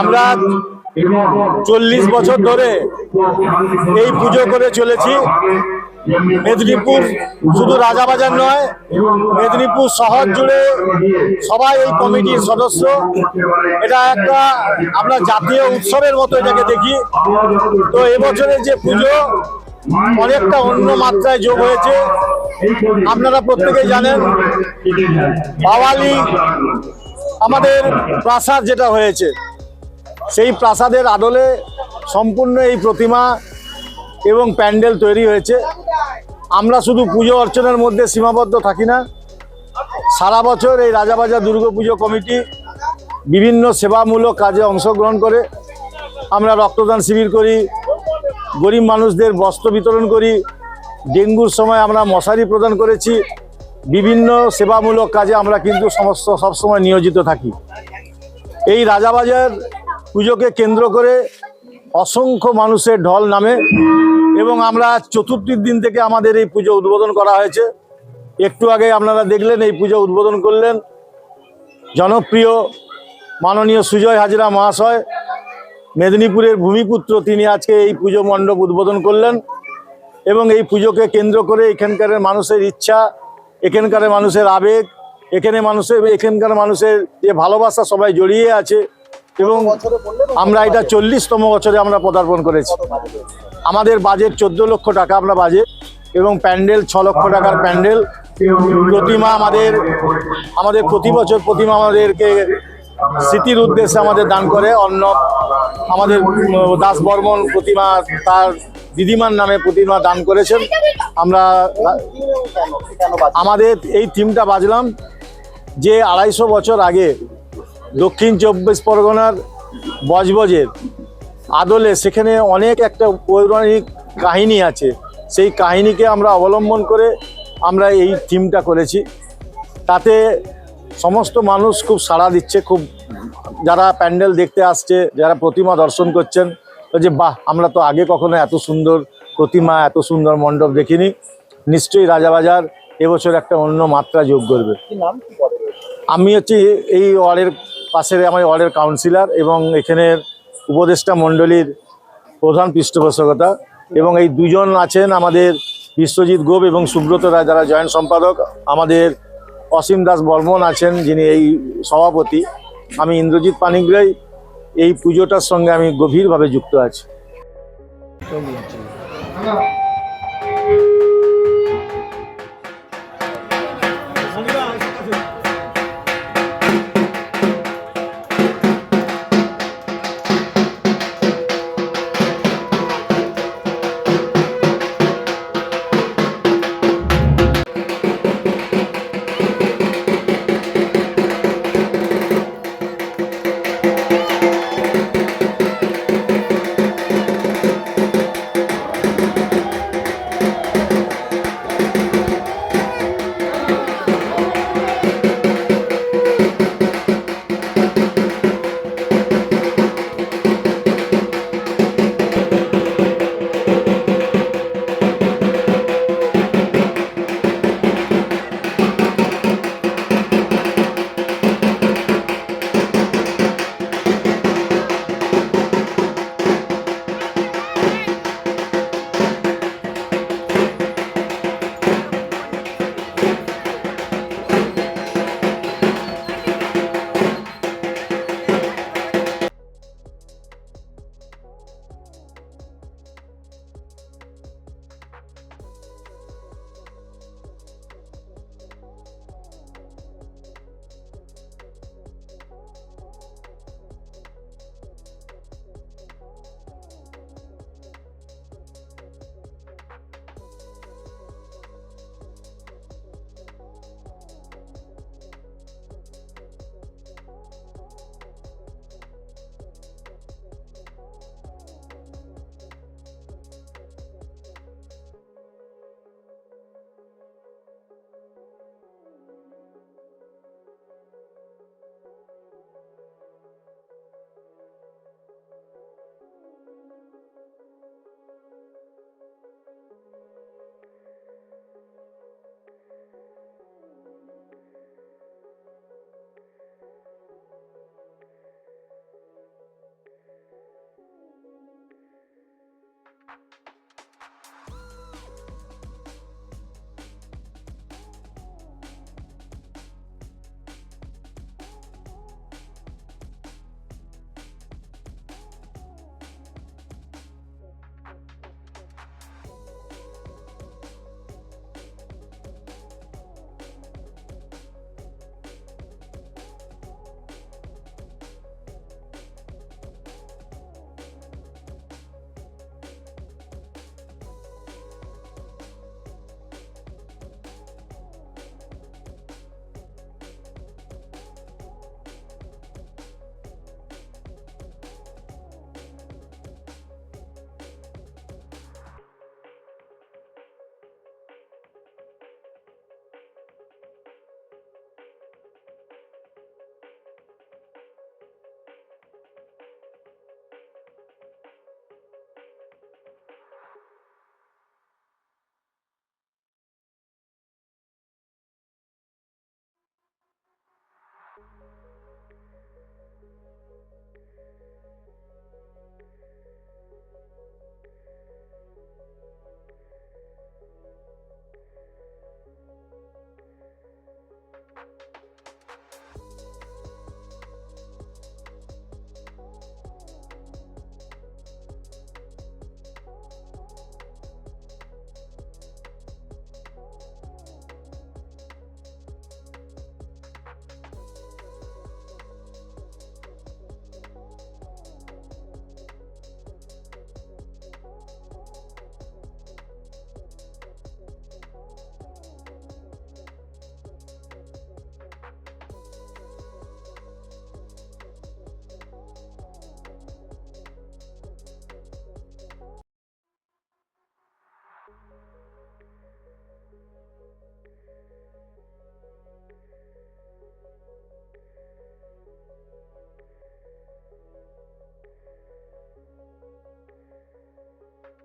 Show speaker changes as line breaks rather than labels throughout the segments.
আমরা চল্লিশ বছর ধরে এই পুজো করে চলেছি। মেদিনীপুর শুধু রাজাবাজার নয়, মেদিনীপুর শহর জুড়ে সবাই এই কমিটির সদস্য। এটা একটা আমরা জাতীয় উৎসবের মতো এটাকে দেখি। তো এবছরের যে পুজো অনেকটা অন্য মাত্রায় যোগ হয়েছে। আপনারা প্রত্যেকেই জানেন বাওয়ালি আমাদের প্রাসাদ যেটা হয়েছে। সেই প্রাসাদের আদলে সম্পূর্ণ এই প্রতিমা এবং প্যান্ডেল তৈরি হয়েছে। আমরা শুধু পুজো অর্চনার মধ্যে সীমাবদ্ধ থাকি না। সারা বছর এই রাজাবাজার দুর্গাপুজো কমিটি বিভিন্ন সেবামূলক কাজে অংশগ্রহণ করে। আমরা রক্তদান শিবির করি, গরিব মানুষদের বস্ত্র বিতরণ করি, ডেঙ্গুর সময় আমরা মশারি প্রদান করেছি। বিভিন্ন সেবামূলক কাজে আমরা কিন্তু সমস্ত সবসময় নিয়োজিত থাকি। এই রাজাবাজার পুজোকে কেন্দ্র করে অসংখ্য মানুষের ঢল নামে এবং আমরা চতুর্থীর দিন থেকে আমাদের এই পুজো উদ্বোধন করা হয়েছে। একটু আগে আপনারা দেখলেন এই পুজো উদ্বোধন করলেন জনপ্রিয় মাননীয় সুজয় হাজরা মহাশয়, মেদিনীপুরের ভূমিপুত্র তিনি আজকে এই পুজো মণ্ডপ উদ্বোধন করলেন এবং এই পুজোকে কেন্দ্র করে এখানকার মানুষের ইচ্ছা, এখানকার মানুষের আবেগ, এখানে মানুষের, এখানকার মানুষের যে ভালোবাসা সবাই জড়িয়ে আছে। এবং আমরা এটা চল্লিশতম বছরে আমরা পদার্পণ করেছি। আমাদের বাজেট চোদ্দ লক্ষ টাকা আমরা বাজেট এবং প্যান্ডেল, ছ লক্ষ টাকার প্যান্ডেল। প্রতিমা আমাদের আমাদের প্রতি বছর প্রতিমা আমাদেরকে স্মৃতির উদ্দেশ্যে আমাদের দান করে। অন্য আমাদের দাস বর্মন প্রতিমা তার দিদিমার নামে প্রতিমা দান করেছেন। আমরা আমাদের এই থিমটা বাজলাম যে আড়াইশো বছর আগে দক্ষিণ চব্বিশ পরগনার বজবজের আদলে সেখানে অনেক একটা পৌরাণিক কাহিনী আছে। সেই কাহিনীকে আমরা অবলম্বন করে আমরা এই থিমটা করেছি। তাতে সমস্ত মানুষ খুব সাড়া দিচ্ছে খুব যারা প্যান্ডেল দেখতে আসছে যারা প্রতিমা দর্শন করছেন যে বাহ আমরা তো আগে কখনো এত সুন্দর প্রতিমা এত সুন্দর মণ্ডপ দেখিনি। নিশ্চয়ই রাজাবাজার এবছর একটা অন্য মাত্রা যোগ করবে। আমি হচ্ছে এই ওয়ার্ডের পাশের আমার ওয়ার্ডের কাউন্সিলর এবং এখানের উপদেষ্টা মণ্ডলীর প্রধান পৃষ্ঠপোষকতা এবং এই দুজন আছেন আমাদের বিশ্বজিৎ গোপ এবং সুব্রত রায় যারা জয়েন্ট সম্পাদক। আমাদের অসীম দাস বর্মন আছেন, যিনি এই সভাপতি। আমি ইন্দ্রজিৎ পানিগ্রাই। এই পুজোটার সঙ্গে আমি গভীরভাবে যুক্ত আছি।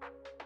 Thank you.